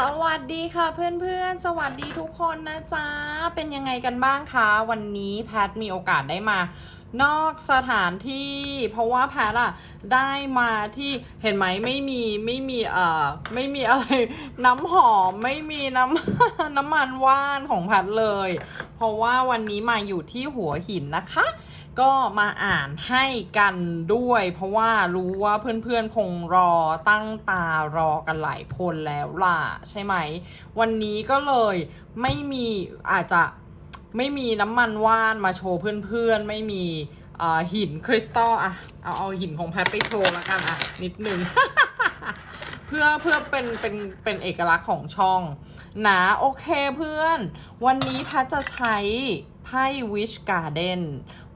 สวัสดีค่ะเพื่อนๆ สวัสดีทุกคนนะจ๊ะ เป็นยังไงกันบ้างคะ วันนี้แพทมีโอกาสได้มา นอกสถานที่ เพราะว่าแพทอะได้มาที่เห็นไหมไม่มีไม่มีเอ่อไม่มีอะไร น้ำหอมไม่มีน้ำน้ำมันว่านของแพทเลย เพราะว่าวันนี้มาอยู่ที่หัวหินนะคะ ก็มาอ่านให้กันด้วย เพราะว่ารู้ว่าเพื่อนๆคงรอตั้งตารอกันหลายคนแล้วล่ะ ใช่ไหม วันนี้ก็เลยไม่มีอาจจะไม่มีน้ำมันว่านมาโชว์เพื่อนๆ ไม่มีหินคริสตัลอะเอาเอาหินของแพทไปโชว์แล้วกันอะนิดนึงเพื่อเพื่อเป็นเป็นเป็นเอกลักษณ์ของช่องนะโอเคเพื่อน วันนี้แพทจะใช้ ไพ่ Wish Garden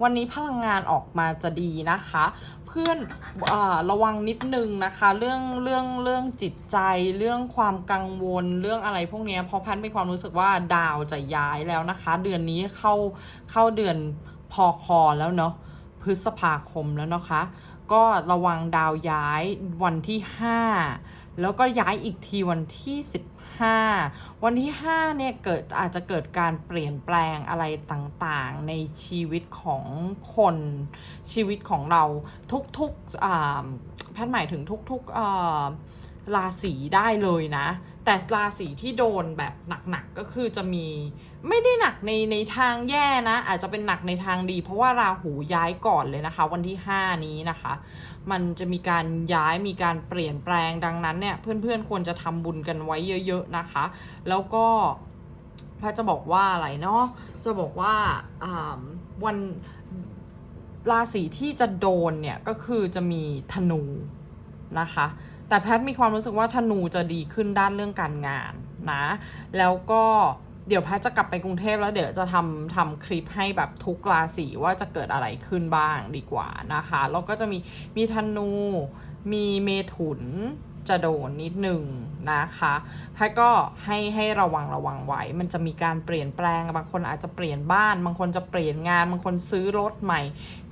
วันนี้พลังงานออกมาจะดีนะคะ เพื่อนอระวังนิดนึงนะคะ เรื่องเรื่องเรื่องจิตใจ เรื่องความกังวลเรื่องอะไรพวกนี้เพราะแพทมีความรู้สึกว่าดาวจะย้ายแล้วนะคะ เดือนนี้เข้าเข้าเดือนพอคอแล้วเนาะพฤษภาคมแล้วนะคะ ก็ระวังดาวย้ายวันที่ 5 แล้วก็ย้ายอีกทีวันที่ 5 วันที่ 5 เนี่ยเกิดอาจจะเกิดการเปลี่ยนแปลงอะไรต่างๆ ในชีวิตของคนชีวิตของเราทุกๆแพทย์หมายถึงทุกๆราศีได้เลยนะ แต่ราศีที่โดนแบบหนักๆก็คือจะมีไม่ได้หนักในในทางแย่นะ อาจจะเป็นหนักในทางดี เพราะว่าราหูย้ายก่อนเลยนะคะ วันที่ 5 นี้นะคะ มันจะมีการย้ายมีการเปลี่ยนแปลงดังนั้นเนี่ย เพื่อนๆควรจะทำบุญกันไว้เยอะๆนะคะ แล้วก็พระจะบอกว่าอะไรเนาะจะบอกว่าวันราศีที่จะโดนเนี่ยก็คือจะมีธนูนะคะ แต่แพทย์มีความรู้สึกว่าธนูจะดีขึ้นด้านเรื่องการงานนะ แล้วก็เดี๋ยวแพทย์จะกลับไปกรุงเทพแล้วเดี๋ยวจะทำทำคลิปให้แบบทุกราศีว่าจะเกิดอะไรขึ้นบ้างดีกว่านะคะแล้วก็จะมีมีธนู มีเมถุนจะโดนนิดหนึ่งนะคะแพทย์ก็ให้ให้ระวังระวังไว้ มันจะมีการเปลี่ยนแปลง บางคนอาจจะเปลี่ยนบ้าน บางคนจะเปลี่ยนงาน บางคนซื้อรถใหม่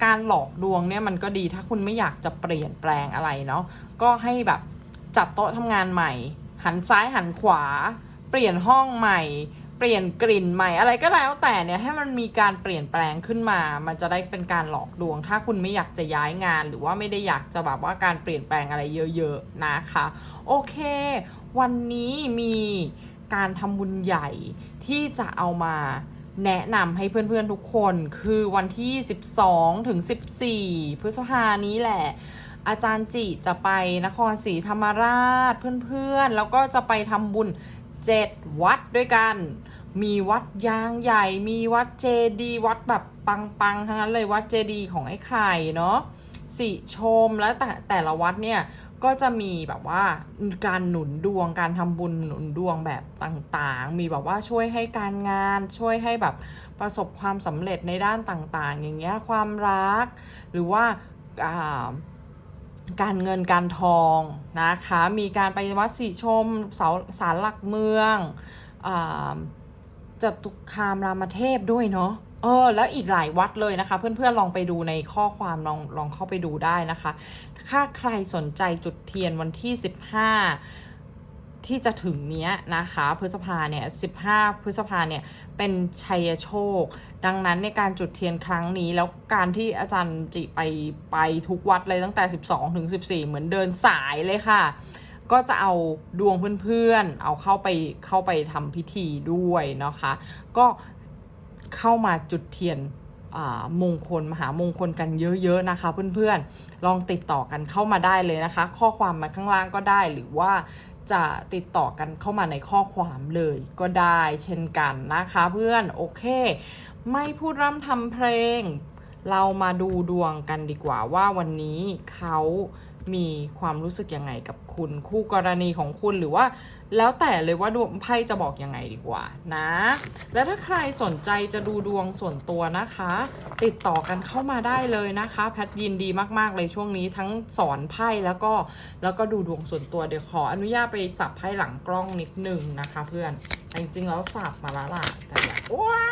การหลอกดวงเนี่ยมันก็ดีถ้าคุณไม่อยากจะเปลี่ยนแปลงอะไรเนาะ ก็ให้แบบ จัดโต๊ะทำงานใหม่ หันซ้ายหันขวา เปลี่ยนห้องใหม่ เปลี่ยนกลิ่นใหม่อะไรก็แล้วแต่เนี่ยให้มันมีการเปลี่ยนแปลงขึ้นมา มันจะได้เป็นการหลอกดวง ถ้าคุณไม่อยากจะย้ายงาน หรือว่าไม่ได้อยากจะแบบว่าการเปลี่ยนแปลงอะไรเยอะๆนะคะ โอเค วันนี้มีการทำบุญใหญ่ที่จะเอามาแนะนำให้เพื่อนๆทุกคนคือวันที่ 12 ถึง 14 พฤษภานี้แหละ อาจารย์จิจะไปนครศรีธรรมราชเพื่อนๆ แล้วก็จะไปทำบุญเจ็ดวัดด้วยกัน มีวัดยางใหญ่ มีวัดเจดีวัดแบบปังๆ ทั้งนั้นเลยวัดเจดีของไอ้ไข่เนาะสิชมแล้วแต่แต่ละวัดเนี่ยก็จะมีแบบว่าการหนุนดวงการทำบุญหนุนดวงแบบต่างๆ มีแบบว่าช่วยให้การงานช่วยให้แบบประสบความสำเร็จในด้านต่างๆ อย่างเงี้ยความรัก หรือว่าอ่า การเงินการทองนะคะ มีการไปวัดสีชมเสาสารหลักเมืองอจตุคามรามเทพด้วยเนาะเออแล้วอีกหลายวัดเลยนะคะ เพื่อนๆลองไปดูในข้อความลองลองเข้าไปดูได้นะคะ ถ้าใครสนใจจุดเทียนวันที่15 ที่จะถึงเนี้ยนะคะ พฤษภาเนี่ย 15 พฤษภาเนี่ย เป็นชัยโชค ดังนั้นในการจุดเทียนครั้งนี้แล้วการที่อาจารย์จิไปไปทุกวัดเลยตั้งแต่ 12 ถึง 14 เหมือนเดินสายเลยค่ะ ก็จะเอาดวงเพื่อนๆ เอาเข้าไปเข้าไปทำพิธีด้วยนะคะ ก็เข้ามาจุดเทียนมงคลมหามงคลกันเยอะๆนะคะ เพื่อนๆ ลองติดต่อกันเข้ามาได้เลยนะคะ ข้อความมาข้างล่างก็ได้หรือว่า จะติดต่อกันเข้ามาในข้อความเลยก็ได้เช่นกันนะคะเพื่อนโอเค ไม่พูดร่ำทำเพลง เรามาดูดวงกันดีกว่าว่าวันนี้เขา มีความรู้สึกยังไงกับคุณคู่กรณีของคุณหรือว่า แล้วแต่เลยว่าดวงไพ่จะบอกยังไงดีกว่านะ แล้วถ้าใครสนใจจะดูดวงส่วนตัวนะคะ ติดต่อกันเข้ามาได้เลยนะคะ แพทยินดีมากๆเลยช่วงนี้ทั้งสอนไพ่แล้วก็แล้วก็ดูดวงส่วนตัวเดี๋ยวขออนุญาตไปสับไพ่หลังกล้องนิดนึงนะคะ เพื่อนจริงๆแล้วสับมาแล้วล่ะแต่แบบว้า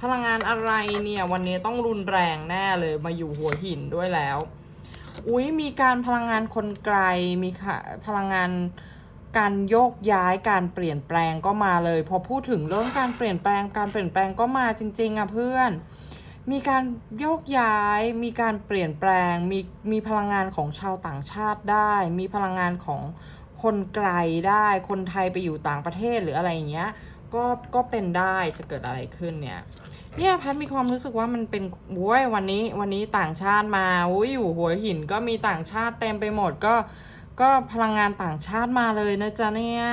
พลังงานอะไรเนี่ย วันนี้ต้องรุนแรงแน่เลยมาอยู่หัวหินด้วยแล้ว อุ้ยมีการพลังงานคนไกล มีค่ะพลังงานการโยกย้ายการเปลี่ยนแปลงก็มาเลย พอพูดถึงเรื่องการเปลี่ยนแปลงการเปลี่ยนแปลงก็มาจริง ๆอะเพื่อน มีการโยกย้าย มีการเปลี่ยนแปลง มีมีพลังงานของชาวต่างชาติได้ มีพลังงานของคนไกลได้ คนไทยไปอยู่ต่างประเทศหรืออะไรอย่างเงี้ย ก็ก็เป็นได้จะเกิดอะไรขึ้นเนี่ย เนี่ยแพทย์มีความรู้สึกว่ามันเป็นโว้ยวันนี้วันนี้ต่างชาติมาอุ้ยอยู่หัวหินก็มีต่างชาติเต็มไปหมดก็ก็พลังงานต่างชาติมาเลยนะจ๊ะเนี่ย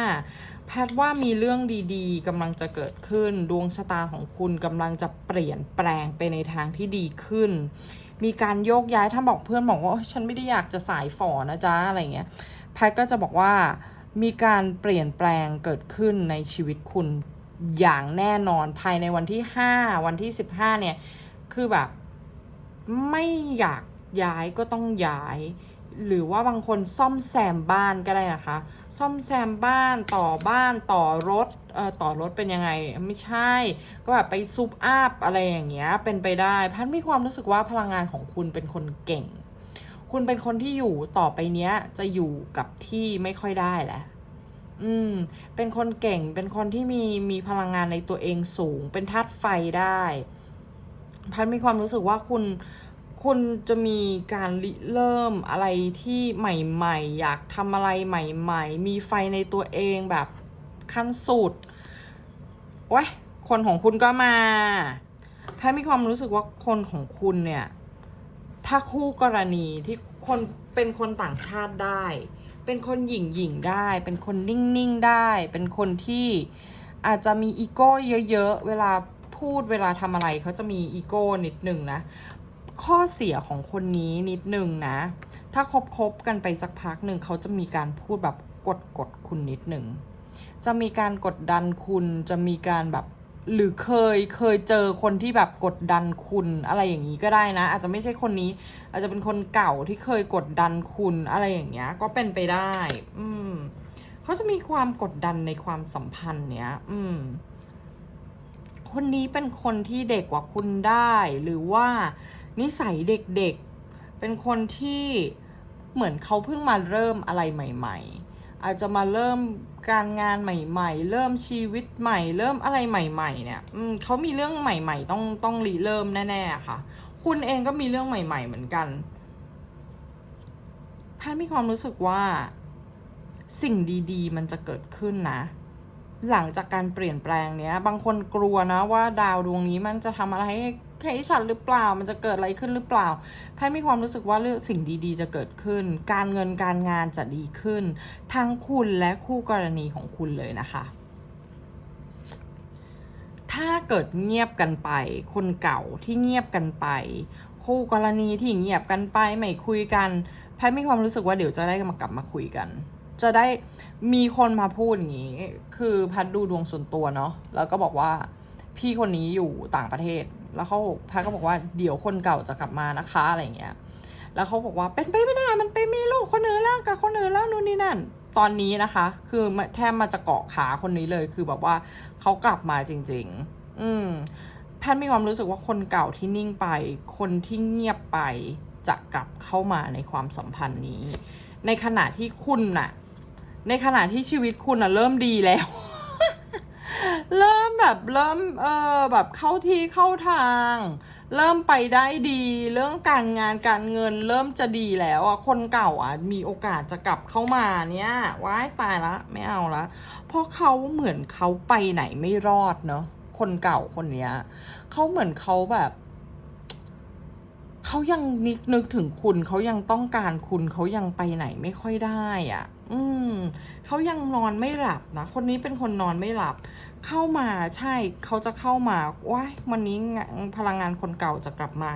แพทย์ว่ามีเรื่องดีๆกำลังจะเกิดขึ้น ดวงชะตาของคุณกำลังจะเปลี่ยนแปลงไปในทางที่ดีขึ้น มีการโยกย้ายถ้าบอกเพื่อนบอกว่าโอ๊ยฉันไม่ได้อยากจะสายฝ่อนะจ๊ะอะไรเงี้ย แพทย์ก็จะบอกว่า มีการเปลี่ยนแปลงเกิดขึ้นในชีวิตคุณอย่างแน่นอนภายในวันที่ห้าวันที่สิบห้าเนี่ย คือแบบ ไม่อยากย้ายก็ต้องย้าย หรือว่าบางคนซ่อมแซมบ้านก็ได้นะคะ ซ่อมแซมบ้านต่อบ้านต่อรถเอ่อต่อรถเป็นยังไง ไม่ใช่ ก็แบบไปซุปอัพอะไรอย่างเงี้ย เป็นไปได้ พันมีความรู้สึกว่าพลังงานของคุณเป็นคนเก่ง คุณเป็นคนที่อยู่ต่อไปเนี้ย จะอยู่กับที่ไม่ค่อยได้แหละ อืม เป็นคนเก่ง เป็นคนที่มีมีพลังงานในตัวเองสูง เป็นธาตุไฟได้ พันมีความรู้สึกว่าคุณคุณจะมีการริเริ่มอะไรที่ใหม่ ๆ อยากทำอะไรใหม่ ๆ มีไฟในตัวเองแบบขั้นสุดโอ้ยคนของคุณก็มาแพทย์มีความรู้สึกว่าคนของคุณเนี่ย ถ้าคู่กรณีที่คนเป็นคนต่างชาติได้ เป็นคนหยิ่งหยิ่งได้ เป็นคนนิ่งๆได้ เป็นคนที่อาจจะมีอีโก้เยอะๆ เวลาพูดเวลาทำอะไรเขาจะมีอีโก้นิดหนึ่งนะ ข้อเสียของคนนี้นิดหนึ่งนะ ถ้าคบคบกันไปสักพักหนึ่งเขาจะมีการพูดแบบกดกดคุณนิดหนึ่ง จะมีการกดดันคุณ จะมีการแบบ หรือเคยเคยเจอคนที่แบบกดดันคุณอะไรอย่างนี้ก็ได้นะ อาจจะไม่ใช่คนนี้ อาจจะเป็นคนเก่าที่เคยกดดันคุณอะไรอย่างเงี้ย ก็เป็นไปได้ อืมเขาจะมีความกดดันในความสัมพันธ์เนี้ย อืม คนนี้เป็นคนที่เด็กกว่าคุณได้ หรือว่านิสัยเด็กๆ เป็นคนที่เหมือนเขาเพิ่งมาเริ่มอะไรใหม่ ๆ อาจจะมาเริ่มการงานใหม่ ๆ เริ่มชีวิตใหม่ เริ่มอะไรใหม่ ๆ เนี่ย อืมเขามีเรื่องใหม่ ๆ ต้องต้องรีเริ่มแน่ๆค่ะ คุณเองก็มีเรื่องใหม่ ๆ เหมือนกันแพทย์มีความรู้สึกว่าสิ่งดีๆ มันจะเกิดขึ้นนะ หลังจากการเปลี่ยนแปลงเนี้ย บางคนกลัวนะว่าดาวดวงนี้มันจะทำอะไรให้ คให้ฉันหรือเปล่า มันจะเกิดอะไรขึ้นหรือเปล่าแพทย์มีความรู้สึกว่าเรื่องสิ่งดีๆ จะเกิดขึ้น การเงินการงานจะดีขึ้น ทั้งคุณและคู่กรณีของคุณเลยนะคะ ถ้าเกิดเงียบกันไป คนเก่าที่เงียบกันไป คู่กรณีที่เงียบกันไปไม่คุยกันแพทย์มีความรู้สึกว่าเดี๋ยวจะได้มากลับมาคุยกันจะได้มีคนมาพูดอย่างนี้ คือแพทย์ดูดวงส่วนตัวเนาะ แล้วก็บอกว่าพี่คนนี้อยู่ต่างประเทศ แล้วเขาแพทย์ก็บอกว่าเดี๋ยวคนเก่าจะกลับมานะคะอะไรเงี้ย แล้วเขาบอกว่าเป็นไปไม่ได้มันไปมีลูกคนอื่นแล้วกับคนอื่นแล้วนู่นนี่นั่น ตอนนี้นะคะ คือแทบมาจะเกาะขาคนนี้เลยคือแบบว่าเขากลับมาจริง ๆ อืมแพทย์มีความรู้สึกว่าคนเก่าที่นิ่งไป คนที่เงียบไปจะกลับเข้ามาในความสัมพันธ์นี้ ในขณะที่คุณน่ะ ในขณะที่ชีวิตคุณน่ะเริ่มดีแล้ว เริ่มแบบเริ่มเออแบบเข้าที่เข้าทาง เริ่มไปได้ดี เรื่องการงานการเงินเริ่มจะดีแล้วอะคนเก่าอะมีโอกาสจะกลับเข้ามาเนี่ยว้ายตายละไม่เอาละเพราะเขาเหมือนเขาไปไหนไม่รอดเนาะคนเก่าคนเนี้ยเขาเหมือนเขาแบบ เขายังนึกนึกถึงคุณเขายังต้องการคุณเขายังไปไหนไม่ค่อยได้อะ อืมเขายังนอนไม่หลับนะคนนี้เป็นคนนอนไม่หลับ เข้ามาใช่เขาจะเข้ามาว้ายวันนี้พลังงานคนเก่าจะกลับมา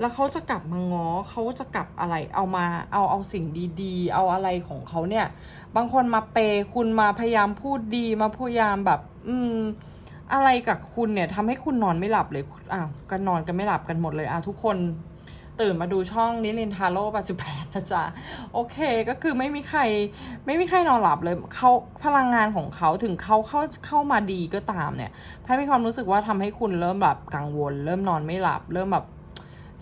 แล้วเขาจะกลับมาง้อเขาจะกลับอะไร เอามาเอาเอาสิ่งดีๆ เอาอะไรของเขาเนี่ย บางคนมาเปย์คุณมาพยายามพูดดีมาพยายามแบบ อืม อะไรกับคุณเนี่ยทำให้คุณนอนไม่หลับเลยอ้าวกันนอนกันไม่หลับกันหมดเลยอะทุกคนตื่นมาดูช่องนิลินทาโร่88นะจ๊ะ โอเคก็คือไม่มีใครไม่มีใครนอนหลับเลยเขาพลังงานของเขาถึงเขาเข้าเข้ามาดีก็ตามเนี่ยพายมีความรู้สึกว่าทำให้คุณเริ่มแบบกังวล เริ่มนอนไม่หลับ เริ่มแบบ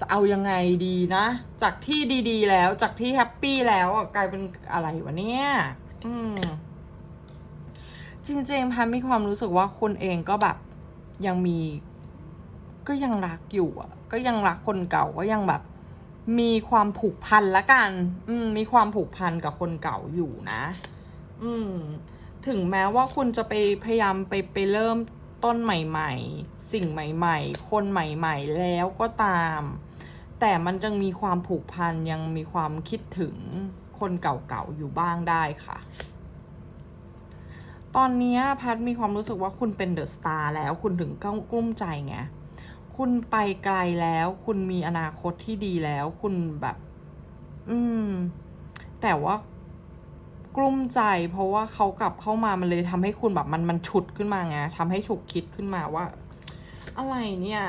จะเอายังไงดีนะ จากที่ดีๆ แล้วจากที่แฮปปี้แล้วกลายเป็นอะไรวะเนี่ย อืม จริงๆแพทมีความรู้สึกว่าคุณเองก็แบบยังมี ก็ยังรักอยู่อะ ก็ยังรักคนเก่าก็ยังแบบ มีความผูกพันละกัน อืม มีความผูกพันกับคนเก่าอยู่นะ อืม ถึงแม้ว่าคุณจะไปพยายามไปไปเริ่มต้นใหม่ ๆ สิ่งใหม่ ๆ คนใหม่ ๆ แล้วก็ตาม แต่มันยังมีความผูกพันยังมีความคิดถึงคนเก่าๆอยู่บ้างได้ค่ะ ตอนนี้ยแพทมีความรู้สึกว่าคุณเป็นเดอะสตาร์แล้วคุณถึงกกลุ้มใจไงคุณไปไกลแล้ว คุณมีอนาคตที่ดีแล้ว คุณแบบ อืม แต่ว่ากลุ้มใจ เพราะว่าเขากลับเข้ามามันเลยทำให้คุณแบบมันมันฉุดขึ้นมาไงทำให้ฉุกคิดขึ้นมาว่า อะไรเนี่ย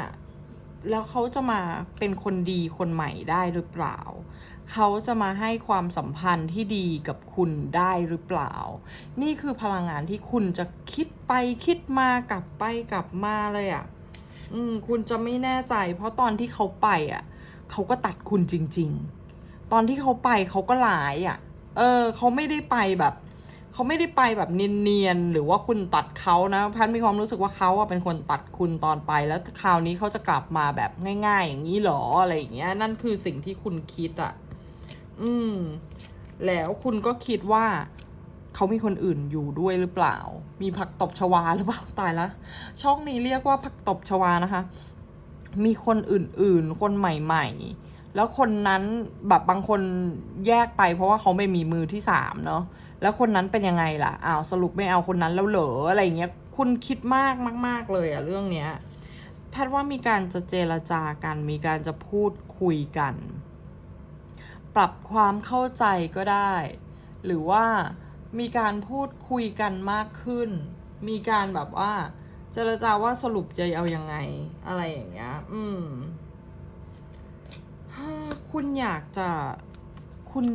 แล้วเขาจะมาเป็นคนดีคนใหม่ได้หรือเปล่า เขาจะมาให้ความสัมพันธ์ที่ดีกับคุณได้หรือเปล่า นี่คือพลังงานที่คุณจะคิดไปคิดมากลับไปกลับมาเลยอะ่ะ อืม คุณจะไม่แน่ใจ เพราะตอนที่เขาไปอะ เขาก็ตัดคุณจริง ๆ ตอนที่เขาไปเขาก็หลายอะ เออ เขาไม่ได้ไปแบบ เขาไม่ได้ไปแบบเนียนๆหรือว่าคุณตัดเขานะแพทย์มีความรู้สึกว่าเขาอะเป็นคนตัดคุณตอนไป แล้วคราวนี้เขาจะกลับมาแบบง่าย ๆ อย่างนี้หรออะไรอย่างเงี้ย นั่นคือสิ่งที่คุณคิดอะอืม แล้วคุณก็คิดว่าเขามีคนอื่นอยู่ด้วยหรือเปล่า มีผักตบชวาหรือเปล่าตายแล้วช่องนี้เรียกว่าผักตบชวานะคะ มีคนอื่นๆ คนใหม่ ๆ แล้วคนนั้นแบบบางคนแยกไปเพราะว่าเขาไม่มีมือที่สามเนาะ แล้วคนนั้นเป็นยังไงล่ะอ้าวสรุปไม่เอาคนนั้นแล้วเหรออะไรเงี้ยคุณคิดมากมาก ๆ เลยอะเรื่องเนี้ยแพทย์ว่ามีการจะเจรจากัน มีการจะพูดคุยกัน ปรับความเข้าใจก็ได้ หรือว่ามีการพูดคุยกันมากขึ้น มีการแบบว่า เจรจาว่าสรุปจะเอายังไง อะไรอย่างเงี้ย อืม คุณอยากจะคุณ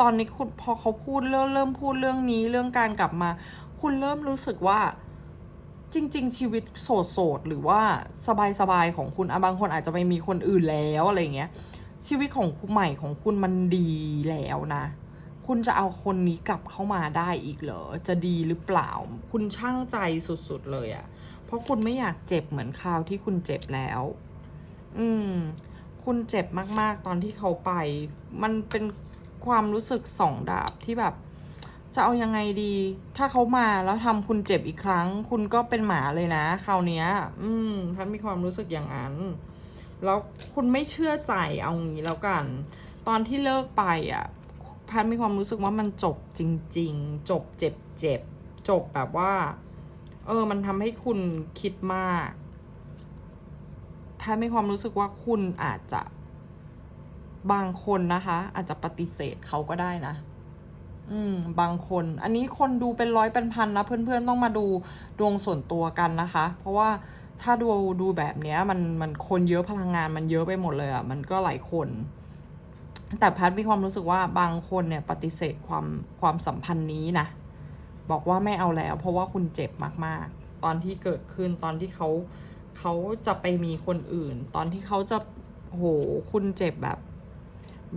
ตอนนี้คุณพอเขาพูดเริ่มเริ่มพูดเรื่องนี้เรื่องการกลับมา คุณเริ่มรู้สึกว่า จริง ๆ ชีวิตโสดๆหรือว่าสบายๆของคุณอะบางคนอาจจะไปมีคนอื่นแล้วอะไรเงี้ย ชีวิตของคุณใหม่ของคุณมันดีแล้วนะ คุณจะเอาคนนี้กลับเข้ามาได้อีกเหรอจะดีหรือเปล่า คุณช่างใจสุดๆเลยอะเพราะคุณไม่อยากเจ็บเหมือนคราวที่คุณเจ็บแล้ว อืม คุณเจ็บมากๆ ตอนที่เขาไป มันเป็น ความรู้สึกสองดาบที่แบบ จะเอายังไงดี ถ้าเขามาแล้วทำคุณเจ็บอีกครั้ง คุณก็เป็นหมาเลยนะคราวนี้อืมพันมีความรู้สึกอย่างนั้น แล้วคุณไม่เชื่อใจเอางี้แล้วกัน ตอนที่เลิกไปอะพันมีความรู้สึกว่ามันจบจริง ๆ จบเจ็บเจ็บจบแบบว่า เออ มันทำให้คุณคิดมากแพทย์มีความรู้สึกว่าคุณอาจจะ บางคนนะคะ อาจจะปฏิเสธเขาก็ได้นะ อืม บางคน อันนี้คนดูเป็นร้อยเป็นพันนะเพื่อนๆต้องมาดูดวงส่วนตัวกันนะคะ เพราะว่าถ้าดูดูแบบเนี้ย มันมันคนเยอะพลังงานมันเยอะไปหมดเลยอะ่ะมันก็หลายคน แต่แพทย์มีความรู้สึกว่าบางคนเนี่ย ปฏิเสธความความสัมพันธ์นี้นะบอกว่าไม่เอาแล้ว เพราะว่าคุณเจ็บมากๆ ตอนที่เกิดขึ้นตอนที่เขาเขาจะไปมีคนอื่น ตอนที่เขาจะโหคุณเจ็บแบบ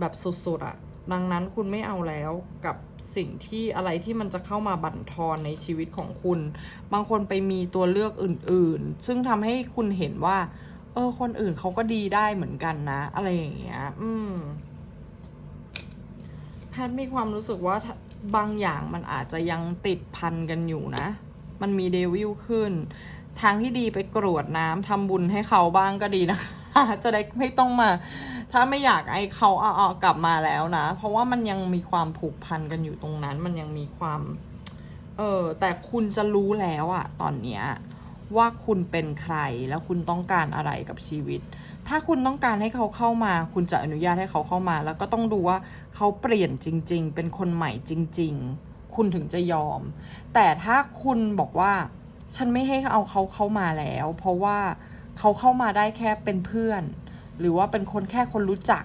แบบสุดๆอะดังนั้นคุณไม่เอาแล้วกับสิ่งที่อะไรที่มันจะเข้ามาบั่นทอนในชีวิตของคุณ บางคนไปมีตัวเลือกอื่น ๆ ซึ่งทำให้คุณเห็นว่า เออ คนอื่นเขาก็ดีได้เหมือนกันนะ อะไรอย่างเงี้ย อืมแพทย์มีความรู้สึกว่าบางอย่างมันอาจจะยังติดพันกันอยู่นะ มันมีเดวิลขึ้น ทางที่ดีไปกรวดน้ำทำบุญให้เขาบ้างก็ดีนะคะ จะได้ไม่ต้องมา ถ้าไม่อยากไอ้เขาเอาเอากลับมาแล้วนะ เพราะว่ามันยังมีความผูกพันกันอยู่ตรงนั้น มันยังมีความ เออแต่คุณจะรู้แล้วอะตอนเนี้ยว่าคุณเป็นใครแล้วคุณต้องการอะไรกับชีวิต ถ้าคุณต้องการให้เขาเข้ามา คุณจะอนุญาตให้เขาเข้ามา แล้วก็ต้องดูว่าเขาเปลี่ยนจริง ๆ เป็นคนใหม่จริง ๆ คุณถึงจะยอม แต่ถ้าคุณบอกว่า ฉันไม่ให้เอาเขาเข้ามาแล้ว เพราะว่า เขาเข้ามาได้แค่เป็นเพื่อน หรือว่าเป็นคนแค่คนรู้จัก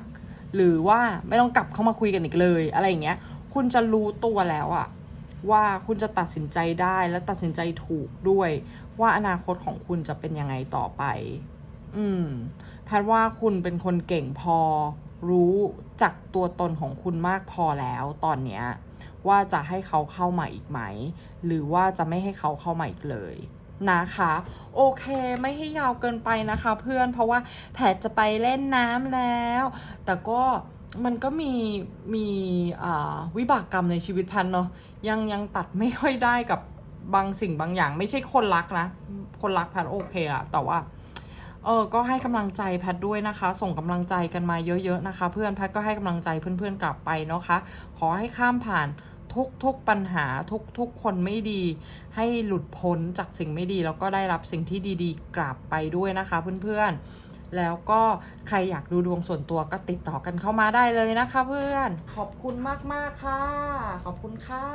หรือว่าไม่ต้องกลับเข้ามาคุยกันอีกเลย อะไรอย่างเงี้ย คุณจะรู้ตัวแล้วอะว่าคุณจะตัดสินใจได้และตัดสินใจถูกด้วย ว่าอนาคตของคุณจะเป็นยังไงต่อไป อืมแพทว่าคุณเป็นคนเก่งพอ รู้จักตัวตนของคุณมากพอแล้วตอนเนี้ยว่าจะให้เขาเข้ามาอีกไหม หรือว่าจะไม่ให้เขาเข้ามาอีกเลย นะคะ โอเคไม่ให้ยาวเกินไปนะคะ เพื่อนเพราะว่าแพทจะไปเล่นน้ำแล้ว แต่ก็มันก็มีมีวิบากกรรมในชีวิตแพทเนาะยังยังตัดไม่ค่อยได้กับบางสิ่งบางอย่าง ไม่ใช่คนรักนะ คนรักแพทโอเคอะแต่ว่าเออก็ให้กำลังใจแพทด้วยนะคะ ส่งกำลังใจกันมาเยอะๆนะคะ เพื่อนแพทก็ให้กำลังใจเพื่อนๆกลับไปเนาะคะ ขอให้ข้ามผ่าน ทุกทุกปัญหาทุกทุกคนไม่ดี ให้หลุดพ้นจากสิ่งไม่ดี แล้วก็ได้รับสิ่งที่ดีๆ กลับไปด้วยนะคะเพื่อนๆ แล้วก็ใครอยากดูดวงส่วนตัวก็ติดต่อกันเข้ามาได้เลยนะคะเพื่อน ขอบคุณมากๆค่ะ ขอบคุณค่ะ